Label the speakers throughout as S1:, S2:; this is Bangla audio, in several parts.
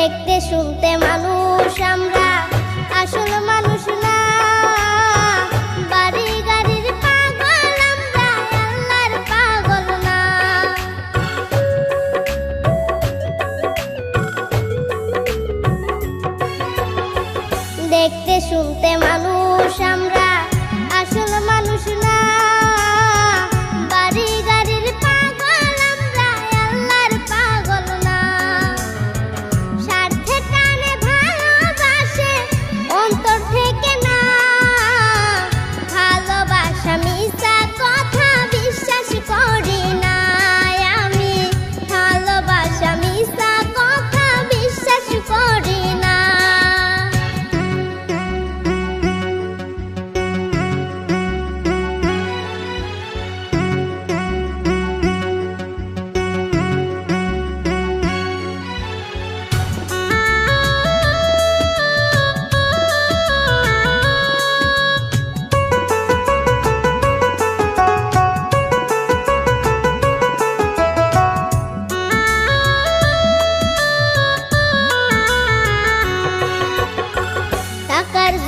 S1: দেখতে, শুনতে মানুষ আমরা। আসল মানুষ না। বাড়ি গাড়ির পাগল আমরা, আল্লাহর পাগল না। দেখতে, শুনতে মানুষ আমরা, আসল মানুষ না।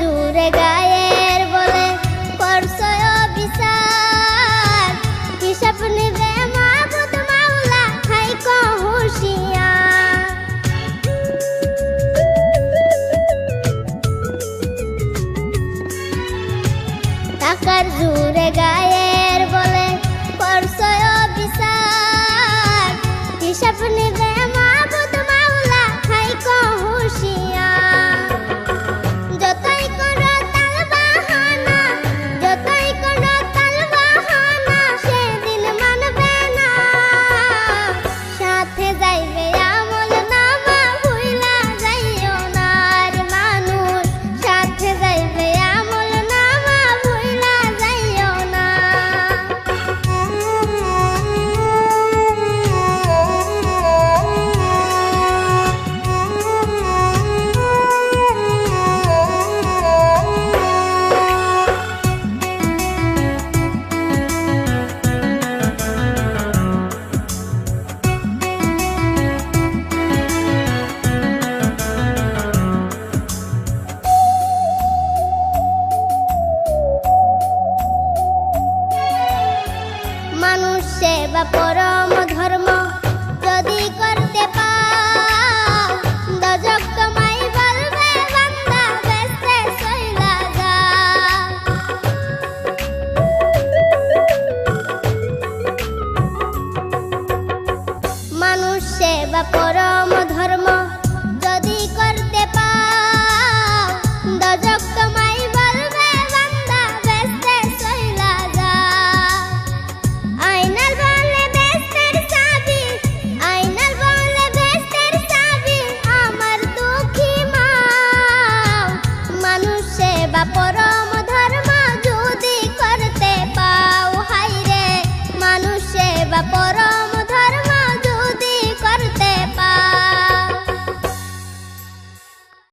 S1: সুরে গায়ের বলে করছয় বিচার হিসাব নিবে মাহবুদ মাওলা হাই মানুষ সেবা পরম ধর্ম যদি করতে পাজক তোমায় বলবে মানুষ সেবা পরম